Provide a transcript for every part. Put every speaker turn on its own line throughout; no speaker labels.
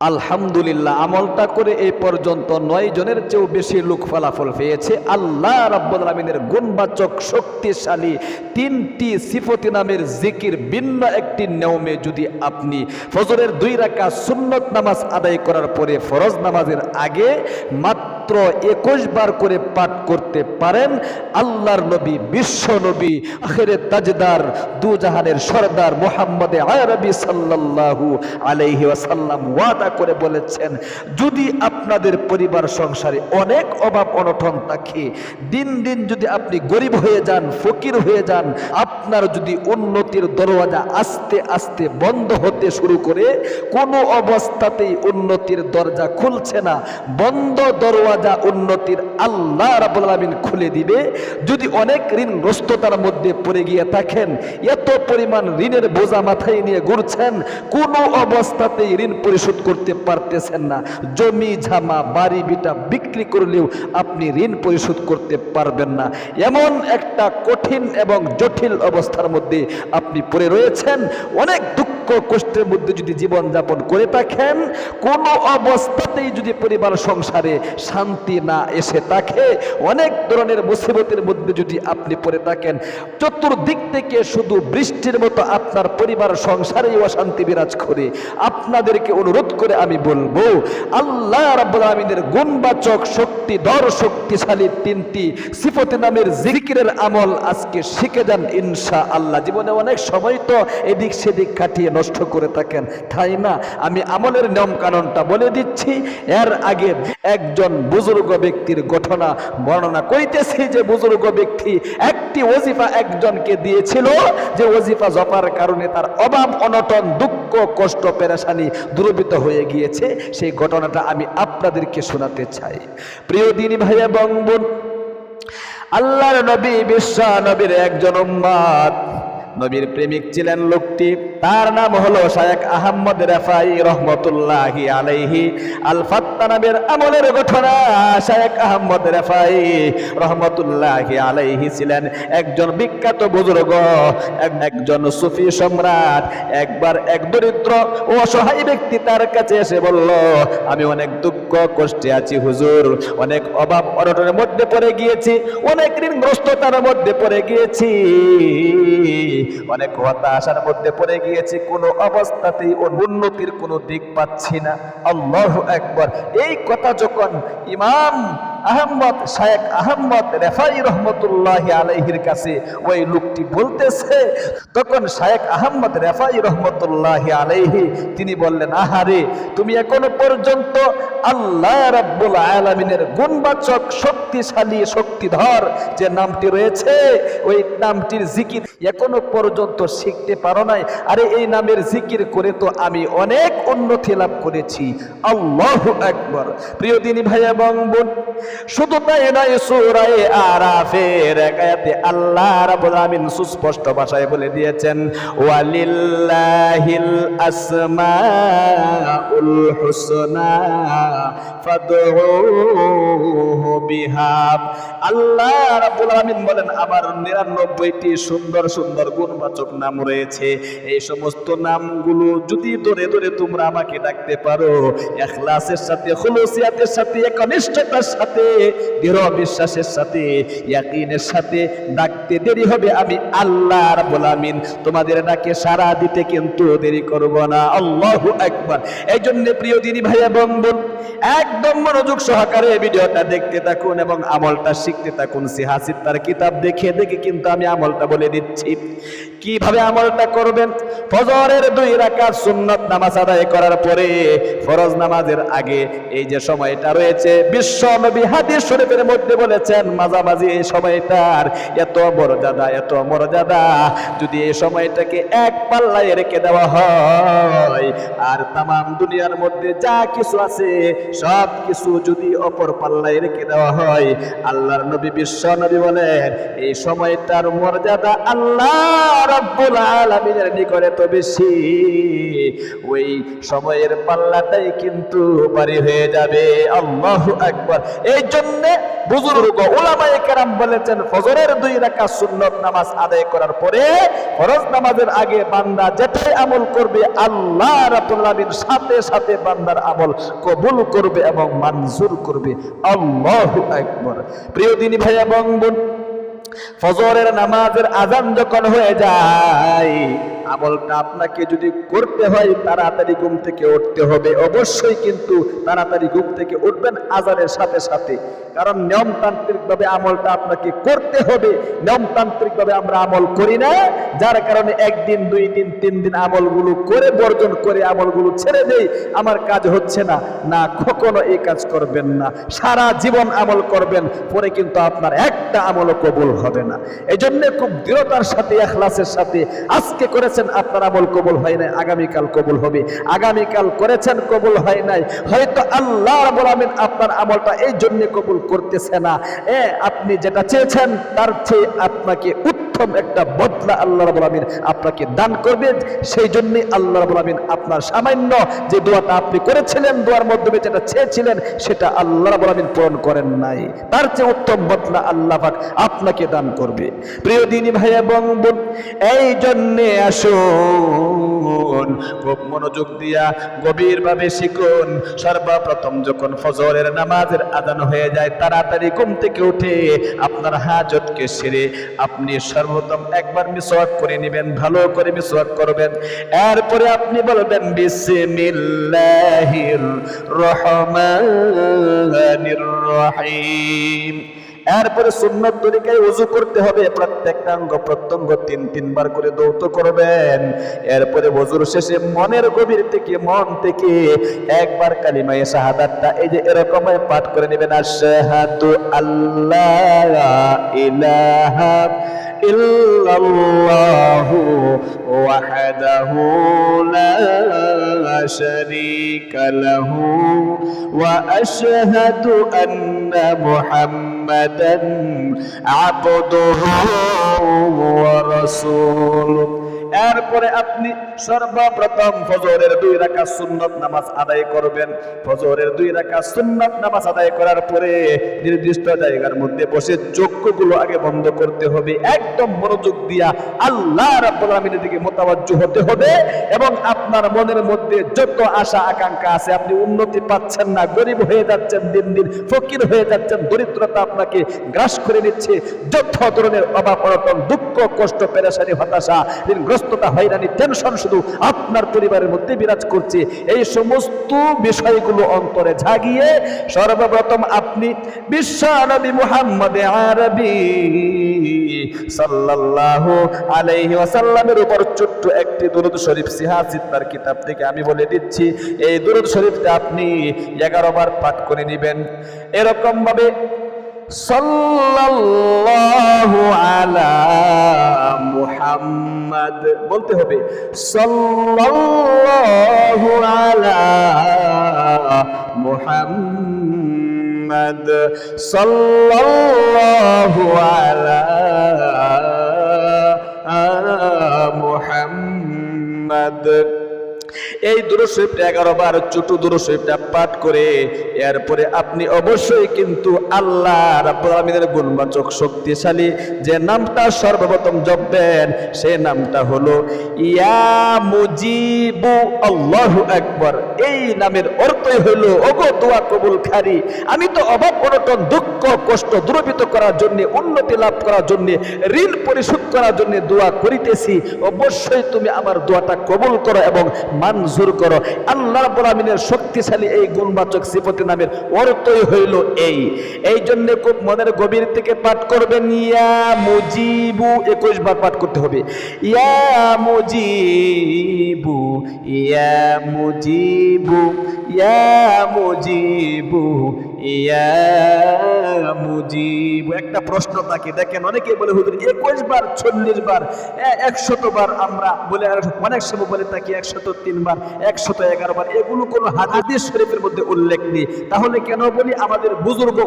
আলহামদুলিল্লাহ, আমলটা করে এই পর্যন্ত নয় জনের চেয়েও বেশি লোক ফলাফল পেয়েছে। আল্লাহ রাব্বুল আলমিনের গুণবাচক, শক্তিশালী তিনটি সিফতি নামের জিকির ভিন্ন একটি নিয়মে যদি আপনি ফজরের দুই রাকা সুন্নত নামাজ আদায় করার পরে ফরজ নামাজের আগে মাত্র একুশ বার করে পাঠ করতে পারেন। আল্লাহর নবী, বিশ্ব নবী, আখেরে তাজদার, দুজাহানের সর্দার মোহাম্মদে আরবি সাল্লাল্লাহু আলাইহি ওয়াসাল্লাম, ওয়াদা করে বলেছেন, যদি আপনাদের পরিবার সংসারে অনেক অভাব অনটন থাকে, দিন দিন যদি আপনি গরিব হয়ে যান, ফকির হয়ে যান, আপনার যদি উন্নতির দরওয়াজা আস্তে আস্তে বন্ধ হতে শুরু করে, কোনো অবস্থাতেই উন্নতির দরজা খুলছে না, বন্ধ দরওয়াজা উন্নতির আল্লাহ রাবুল খুলে দিবে। যদি অনেক ঋণ ঋণগ্রস্ততার মধ্যে পড়ে গিয়ে থাকেন, এত পরিমাণ ঋণের বোঝা মাথায় নিয়ে ঘুরছেন, কোনো অবস্থাতেই ঋণ পরিশোধ করতে পারতেছেন না। জমি ঝামা বাড়ি, বিটা বিক্রি করলেও আপনি ঋণ পরিশোধ করতে পারবেন না। এমন একটা কঠিন এবং জটিল অবস্থার মধ্যে আপনি পড়ে রয়েছেন। অনেক দুঃখ কষ্টের মধ্যে যদি জীবন যাপন করে থাকেন, কোনো অবস্থাতেই যদি পরিবার সংসারে শান্তি না এসে থাকে, অনেক ধরনের মুসিবতের মধ্যে যদি আপনি পড়ে থাকেন, চতুর্দিক থেকে শুধু বৃষ্টির মতো আপনার পরিবার সংসারেই অশান্তি বিরাজ করে। আপনাদেরকে অনুরোধ করে আমি বলব, আল্লাহ রাব্বুল আমিনের গুণবাচক শক্তি, দর শক্তিশালী তিনটি সিফতে নামের জিকিরের আমল আজকে শিখে যান ইনশা আল্লাহ জীবনে অনেক সময় তো এদিক সেদিক কাটিয়ে নষ্ট করে থাকেন। তাই না? আমি আমলের নিয়ম কানুনটা বলে দিচ্ছি। এর আগে একজন বুজুর্গ ব্যক্তির ঘটনা বর্ণনা করিতেছি যে বুজুর্গ ব্যক্তি একটি ওজিফা একজনকে দিয়েছিল যে ওজিফা জপার কারণে তার অভাব, অনটন, দুঃখ, কষ্ট, পেরেশানি দূরবিত হয়ে গিয়েছে। সেই ঘটনাটা আমি আপনাদেরকে শোনাতে চাই। প্রিয় দিনী ভাই এবং বোন, আল্লাহর নবী, বিশ্ব নবীর একজন উম্মাদ নবীর প্রেমিক ছিলেন লোকটি। তার নাম হলো শায়েক আহমদ রেফাই রহমতুল্লাহি আলাইহি। আল ফাত্তানাবের আমলের ঘটনা শায়েক আহমদ রেফাই রহমতুল্লাহি আলাইহি ছিলেন একজন বিখ্যাত বুজুর্গ একজন সুফি সম্রাট। একবার এক দরিদ্র ও অসহায় ব্যক্তি তার কাছে এসে বলল, আমি অনেক দুঃখ, কষ্টে আছি হুজুর। অনেক অভাব অনটনের মধ্যে পড়ে গিয়েছি। অনেক ঋণগ্রস্ততার মধ্যে পড়ে গিয়েছি। অনেক হতাশার মধ্যে পড়ে গিয়েছি, কোনো অবস্থাতেই ওর উন্নতির কোনো দিক পাচ্ছি না। আল্লাহ একবার এই কথা যখন ইমাম আহম্মদ শায়েক আহম্মদ রেফাই রহমতুল্লাহ আলাইহির কাছে ওই লোকটি বলতেছে, তখন শায়েক আহম্মদ রেফাই রহমতুল্লাহ আলাইহি, তিনি বললেন, আহারে, তুমি এখনও পর্যন্ত আল্লাহ রাব্বুল আলামিনের গুণবাচক, শক্তিশালী, শক্তিধর যে নামটি রয়েছে, ওই নামটির জিকির এখনও পর্যন্ত শিখতে পারো নাই। আরে, এই নামের জিকির করে তো আমি অনেক উন্নতি লাভ করেছি। আল্লাহ একবার প্রিয় দিনী ভাই এবং বোন শুধু তাই নয়, সূরায়ে আরাফের একায়াতে আল্লাহ রাব্বুল আমিন সুস্পষ্ট ভাষায় বলে দিয়েছেন, ওয়ালিল্লাহিল আসমাউল হুসনা ফাদউহু বিহা। আল্লাহ রাব্বুল আমিন বলেন, আমার 99টি সুন্দর সুন্দর গুণবাচক নাম রয়েছে। এই সমস্ত নামগুলো যদি ধরে ধরে তোমরা আমাকে ডাকতে পারো ইখলাসের সাথে, খুলুসিয়াতের সাথে, একনিষ্ঠতার সাথে দৃঢ় বিশ্বাসের সাথে, ইয়াকিনের সাথে ডাকতে দেরি হবে, আমি আল্লাহ রাব্বুল আমিন তোমাদের ডাকে সারা দিতে কিন্তু দেরি করব না। আল্লাহু আকবার। এই জন্য প্রিয় দিনী ভাই এবং বোন একদম মনোযোগ সহকারে ভিডিওটা দেখতে থাকুন এবং আমলটা শিখতে থাকুন। সিহাসিদ তার কিতাব দেখে দেখে কিন্তু আমি আমলটা বলে দিচ্ছি। কীভাবে আমলটা করবেন? ফজরের দুই রাকাত সুন্নত নামাজ আদায় করার পরে ফরজ নামাজের আগে এই যে সময়টা রয়েছে বিশ্ব নবী হাদিস শরীফের মধ্যে বলেছেন, মাঝামাঝি এই সময়টার এত মর্যাদা এত মর্যাদা। যদি এই সময়টাকে এক পাল্লায় রেখে দেওয়া হয়, আর তামাম দুনিয়ার মধ্যে যা কিছু আছে, সব কিছু যদি অপর পাল্লায় রেখে দেওয়া হয়, আল্লাহর নবী বিশ্ব নবী বলেন, এই সময়টার মর্যাদা আল্লাহ রব্বুল আলামিনের নিকটে তো বেশি। ওই সময়ের পাল্লাটাই কিন্তু পারি হয়ে যাবে। আল্লাহু আকবার। এই জন্য বুজুর্গ ওলামায়ে কেরাম বলেছেন, ফজরের দুই রাকাত সুন্নত নামাজ আদায় করার পরে ফরজ নামাজের আগে বান্দা যেটাই আমল করবে, আল্লাহ রাব্বুল সাথে সাথে বান্দার আমল কবুল করবে এবং মঞ্জুর করবে। আল্লাহ একবার প্রিয় দিনী ভাই এবং বোন, ফজরের নামাজের আজান যখন হয়ে যায় আমলটা আপনাকে যদি করতে হয়, তাড়াতাড়ি ঘুম থেকে উঠতে হবে। অবশ্যই কিন্তু তাড়াতাড়ি ঘুম থেকে উঠবেন আজানের সাথে সাথে। কারণ নিয়মতান্ত্রিকভাবে আমলটা আপনাকে করতে হবে। নিয়মতান্ত্রিকভাবে আমরা আমল করি না। যার কারণে একদিন, দুই দিন, তিন দিন আমলগুলো করে বর্জন করে আমলগুলো ছেড়ে দেই, আমার কাজ হচ্ছে না। না, কখনো এই কাজ করবেন না। সারা জীবন আমল করবেন, পরে কিন্তু আপনার একটা আমলও কবুল হবে না। এই জন্য খুব দৃঢ়তার সাথে, এখলাসের সাথে আজকে করেছেন, আপনার আমল কবুল হয় নাই, আগামীকাল কবুল হবে। আগামীকাল করেছেন, কবুল হয় নাই। হয়তো আল্লাহ বলামেন আপনার আমলটা এই জন্য কবুল করতেছে না। এ, আপনি যেটা চেয়েছেন, তার চেয়ে আপনাকে উত্তম একটা বদলা আল্লাহ রাব্বুল আমিন আপনাকে দান করবেন সেই জন্যই আল্লাহ রাব্বুল আমিন আপনার সামান্য যে দোয়াটা আপনি করেছিলেন, দোয়ার মাধ্যমে যেটা চেয়েছিলেন, সেটা আল্লাহ রাব্বুল আমিন পূরণ করেন নাই। তার চেয়ে উত্তম বদলা আল্লাহ আপনাকে দান করবে। প্রিয় দিনী ভাই এবং এই জন্যে আসুন। খুব মনোযোগ দিয়া গভীরভাবে শিখুন। সর্বপ্রথম যখন ফজরের নামাজের আদান হয়ে যায়, তাড়াতাড়ি ঘুম থেকে উঠে আপনার হাজতকে সেরে আপনি সর্বপ্রথম একবার মিসওয়াক করে নেবেন, ভালো করে মিসওয়াক করবেন। এরপরে আপনি বলবেন, বিসমিল্লাহির রহমানির রহিম। এরপরে সুন্নত তরিকায় উজু করতে হবে। প্রত্যেকটা অঙ্গ প্রত্যঙ্গ তিন, তিনবার করে দৌত করবেন। এরপরে ওজুর শেষে মনের গভীর থেকে, মন থেকে একবার কালিমায়ে শাহাদাতটা এই যে এরকম পাঠ করে নেবেন, আশহাদু আল্লাহ ইলাহা ইল্লাল্লাহু ওয়াহদাহু লা শারীকা লাহু ওয়া আশহাদু আন্না মুহাম্মাদান আবদুহু ওয়া রাসূলুহু এরপরে আপনি সর্বপ্রথম ফজরের দুই রাখা সুন্নত নামাজ আদায় করবেন। ফজরের দুই রাখা সুন্নত নামাজ আদায় করার পরে নির্দিষ্ট জায়গার মধ্যে বসে চক্ষুগুলো আগে বন্ধ করতে হবে। একদম মনোযোগ দিয়া আল্লাহ রাব্বুল আলামিনের দিকে মোতাবজ্জ হতে হবে এবং আপনার মনের মধ্যে যত আশা আকাঙ্ক্ষা আছে, আপনি উন্নতি পাচ্ছেন না, গরিব হয়ে যাচ্ছেন দিন দিন, ফকির হয়ে যাচ্ছেন, দরিদ্রতা আপনাকে গ্রাস করে নিচ্ছে। যত ধরনের অভাব অনটন, দুঃখ, কষ্ট, পেরেশানি, হতাশা ঋণগ্রস্ততা হয়রানি টেনশন শুধু আপনার পরিবারের মধ্যে বিরাজ করছে। এই সমস্ত বিষয়গুলো অন্তরে জাগিয়ে সর্বপ্রথম আপনি বিশ্বনবী মুহাম্মদ আরবি সাল্লাল্লাহু আলাইহি ওয়াসাল্লামের উপর ছোট্ট একটি দুরূদ শরীফ সিহাসিত তার কিতাব থেকে আমি বলে দিচ্ছি, এই দুরূদ শরীফটা আপনি 11 বার পাঠ করে নেবেন। এরকম ভাবে সাল্লাল্লাহু আলা মুহাম্মদ। বলতে হবে সাল্লাল্লাহু আলা মুহাম্মদ। সাল্লাল্লাহু আলা মুহাম্মদ। এই দুরূদ এগারো বার ছোট দুরূদ পাঠ করে, এরপরে আপনি অবশ্যই কিন্তু আল্লাহ রাব্বুল গুণবাচক শক্তিশালী যে নামটা সর্বপ্রথম জপবেন সে নামটা হলো, ইয়া মুজিবু আল্লাহু আকবার। এই নামের অর্থই হলো, ওগো দোয়া কবুল খারি। আমি তো অভাব, অনটন, দুঃখ, কষ্ট দূরীভূত করার জন্য, উন্নতি লাভ করার জন্য, ঋণ পরিশোধ করার জন্য দোয়া করিতেছি। অবশ্যই তুমি আমার দোয়াটা কবুল করো এবং মঞ্জুর করো। আল্লাহ আমিনের শক্তিশালী এই গুণবাচক সিফতি নামের অর্থই হইল এই। এই জন্য খুব মনের গভীর থেকে পাঠ করবেন, ইয়া মুজিবু, একুশ বার পাঠ করতে হবে। ইয়া মুজিবু ইয়া মুজিবু ইয়া মুজিবু একটা প্রশ্ন দেখেন অনেকে বলে, হুজুর, একুশ বার, চল্লিশ বার একশত বার আমরা বলে অনেক সময় বলে একশত একশত এগারো বার, এগুলো হাদিস শরীফের মধ্যে উল্লেখ নেই। তাহলে কেন বলি, আমাদের বুজুর্গ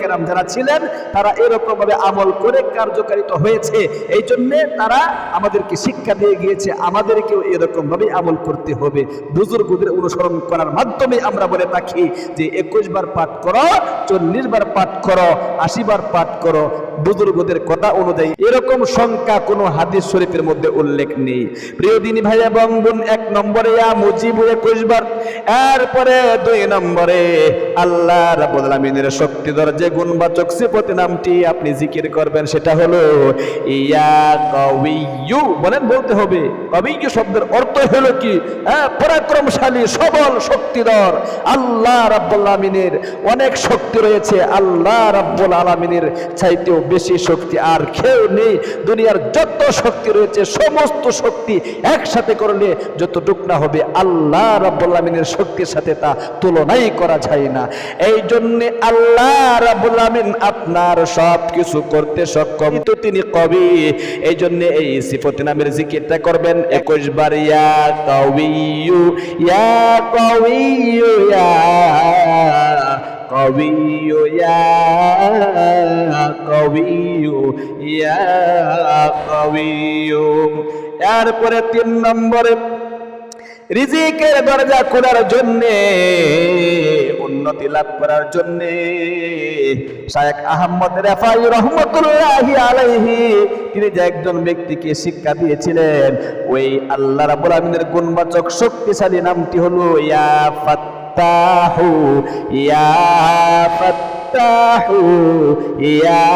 কেরাম যারা ছিলেন, তারা এরকম ভাবে আমল করে কার্যকারিত হয়েছে। এই জন্য তারা আমাদেরকে শিক্ষা দিয়ে গিয়েছে, আমাদেরকেও এরকম ভাবে আমল করতে হবে। বুজুর্গদের অনুসরণ করার মাধ্যমে আমরা বলে থাকি যে, একুশ বার পাঠ করো করো, চল্লিশ বার পাঠ করো, আশি বার পাঠ করো, বুজুর্গদের কথা অনুযায়ী এরকম সংখ্যা কোনো হাদিস শরীফের মধ্যে উল্লেখ নেই। প্রিয় দিনী ভাই এবং বোন, এক নম্বরে ইয়া একুশ বার, এরপরে দুই নম্বরে আল্লাহ রাব্বুল আলামিনের শক্তিধর যে গুণবাচক সিফত নামটি আপনি জিকির করবেন, সেটা হলো ইয়া কবিয়ু বলেন বলতে হবে। কবিয়ু শব্দের অর্থ হলো কি? হ্যাঁ পরাক্রমশালী, সবল, শক্তিধর, আল্লাহ রাব্বুল আলামিনের অনেক শক্তি রয়েছে। আল্লাহ রাব্বুল আলামিনের চাইতেও বেশি শক্তি আর কেউ নেই। দুনিয়ার যত শক্তি রয়েছে, সমস্ত শক্তি একসাথে করলে যতটুক না হবে, আল্লাহ রাব্বুল আলামিনের শক্তির সাথে তা তুলনাই করা যায় না। এই জন্য আল্লাহ রাব্বুল আলামিন আপনার সব কিছু করতে সক্ষম। তো তিনি কবি। এই জন্যে এই সিফত নামের জিকিরটা করবেন। একুশ বার ইয়া কবিয়ু ইয়া কবিয়ু ইয়া এরপরে তিন নম্বরে, রিজিকের দরজা খোলার জন্য, উন্নতি লাভ করার জন্য, শায়েখ আহমদ রেফাই রহমতুল্লাহি আলাইহি, তিনি যে একজন ব্যক্তিকে শিক্ষা দিয়েছিলেন, ওই আল্লাহ রাব্বুল আমিনের গুণবাচক শক্তিশালী নামটি হলো ইয়া ফাত্তাহু, ইয়া ফাত্তাহু ইয়া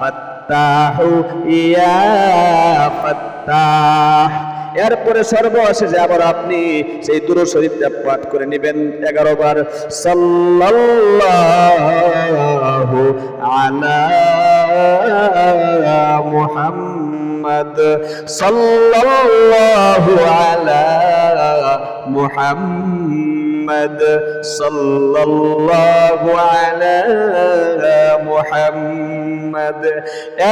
ফাত্তাহু, ইয়া ফাত্তাহ। এরপরে সর্বশেষে আবার আপনি সেই দুরু শরীফটা পাঠ করে নেবেন এগারো বার, সাল্লাল্লাহু আলা মুহাম্মদ, সাল্লাল্লাহু আলা মুহাম্মদ। সাল্লাল্লাহু আলা মুহাম্মদ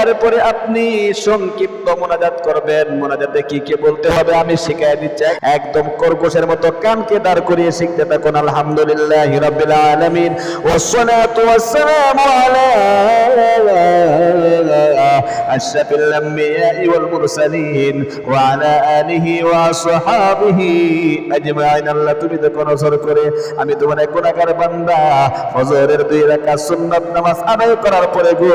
এরপরে আপনি সংক্ষিপ্ত মোনাজাত করবেন। মোনাজাতে কি কি বলতে হবে আমি শিখাই দিচ্ছি। একদম কর্কশের মতো কানকে দাঁড় করিয়ে শিখতে থাকুন। আলহামদুলিল্লাহ রাব্বিল আলামিন। ওয়াসসালাতু ওয়াসসালামু আলা আলা আলিহি ওয়া আসহাবিহি আজমাইন আল্লাহ তুমি তো কোন সর করে আমি তোমার এক বান্দা। ফজরের দুই রাকাত সুন্নাত নামাজ আদায় করার পরে গো,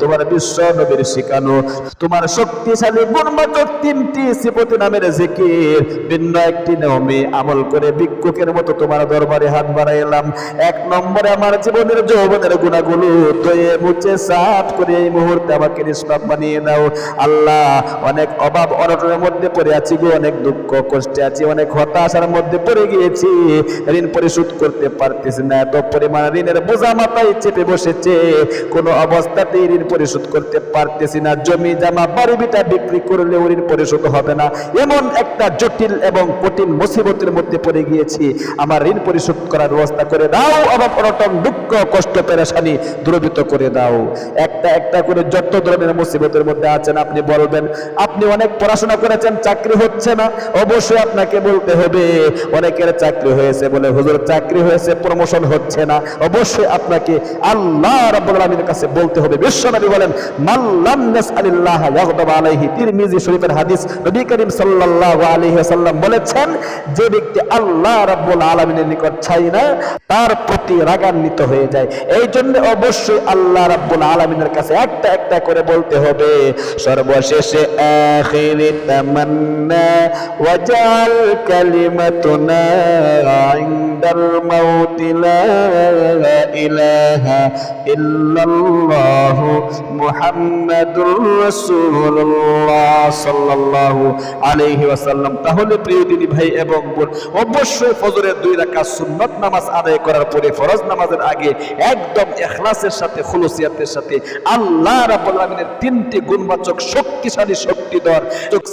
তোমার বিশ্ব নবীর শিখানো, তোমার শক্তিশালী গুণবাচক তিনটি সিপতি নামের জিকির, ভিন্ন একটি নিয়মে আমল করে ভিক্ষুকের মতো তোমার দরবারে হাত বাড়াইলাম। এক নম্বরে আমার জীবনের যৌবনের গুণাগুলো ধুয়ে মুছে সাফ করে এই মুহূর্তে আমাকে নিষ্পাপ বানিয়ে দাও আল্লাহ, অনেক অভাব অনটনের মধ্যে পড়ে আছি গো, অনেক দুঃখ কষ্টে আছি, অনেক হতাশার মধ্যে পড়ে গিয়েছি। ঋণ পরিশোধ করতে পারতেছি না, এত পরিমাণ ঋণের বোঝা মাথায় চেপে বসেছে। কোনো অবস্থাতেই ঋণ পরিশোধ করতে পারতেছি না, জমি জামা বাড়ি বিটা বিক্রি করলেও ঋণ পরিশোধ হবে না। এমন একটা জটিল এবং কঠিন মুসিবতের মধ্যে পড়ে গিয়েছি। আমার ঋণ পরিশোধ করার ব্যবস্থা করে দাও, অভাব অনটন, দুঃখ কষ্ট, পেরেশানি দূরীভূত করে দাও। একটা একটা করে যত ধরনের মুসিবতের মধ্যে আছেন, আপনি বলবেন, আপনি অনেক পড়াশোনা করেছেন, চাকরি হচ্ছে না। অবশ্যই আপনাকে বলতে হবে, অনেকের চাকরি হয়েছে বলে হুজুর, চাকরি হয়েছে প্রমোশন হচ্ছে না। অবশ্যই আপনাকে আল্লাহ রাব্বুল কাছে বলতে হবে। বিশ্বনবী বলেন মাল্লাম নাসআলিল্লাহ ইয়াগদাব আলাইহি। তিরমিজি শরীফের হাদিস নবী করিম সাল্লাল্লাহু আলাইহি ওয়াসাল্লাম বলেছেন, যে ব্যক্তি আল্লাহ রাব্বুল আলামিনের নিকট চাই না, তার প্রতি রাগান্বিত হয়ে যায়। এই জন্য অবশ্যই আল্লাহ রাব্বুল আলামিনের কাছে একটা একটা করে বলতে হবে, সর্বশেষে আখিরি তামান্না কালিমাতুনা ইনদাল লা ইলাহা ইল্লাল্লাহ মুহাম্মাদুর রাসূলুল্লাহ সাল্লাল্লাহু আলাইহি ওয়াসাল্লাম। তাহলে প্রিয় দিনী ভাই এবং বোন, অবশ্যই ফজরের দুই রাকাত সুন্নাত নামাজ আদায় করার পরে ফরজ নামাজের আগে একদম ইখলাসের সাথে, খুলুসিয়াতের সাথে। আল্লাহ রাব্বুল আলামিনের তিনটি গুণবাচক শক্তিশালী শক্তিধর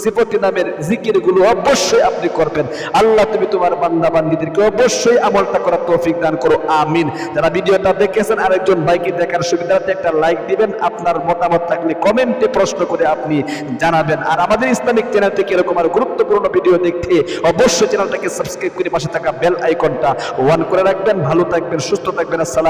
সিফতি নামের জিকিরগুলো অবশ্যই আপনি করবেন। আল্লাহ, তুমি তোমার বান্দা বান্দিদেরকে অবশ্যই আমলটা করার তৌফিক দান করো। আমিন। যারা ভিডিওটা দেখেছেন, আরেকজন ভাইকে দেখার সুবিধাতে একটা লাইক দিবেন। আপনার মতামত থাকলে কমেন্টে প্রশ্ন করে আপনি জানাবেন। আর আমাদের ইসলামিক চ্যানেল থেকে এরকম আর গুরুত্বপূর্ণ ভিডিও দেখতে অবশ্যই চ্যানেলটাকে সাবস্ক্রাইব করে পাশে থাকা বেল আইকনটা ওয়ান করে রাখবেন। ভালো থাকবেন, সুস্থ থাকবেন। আসসালামু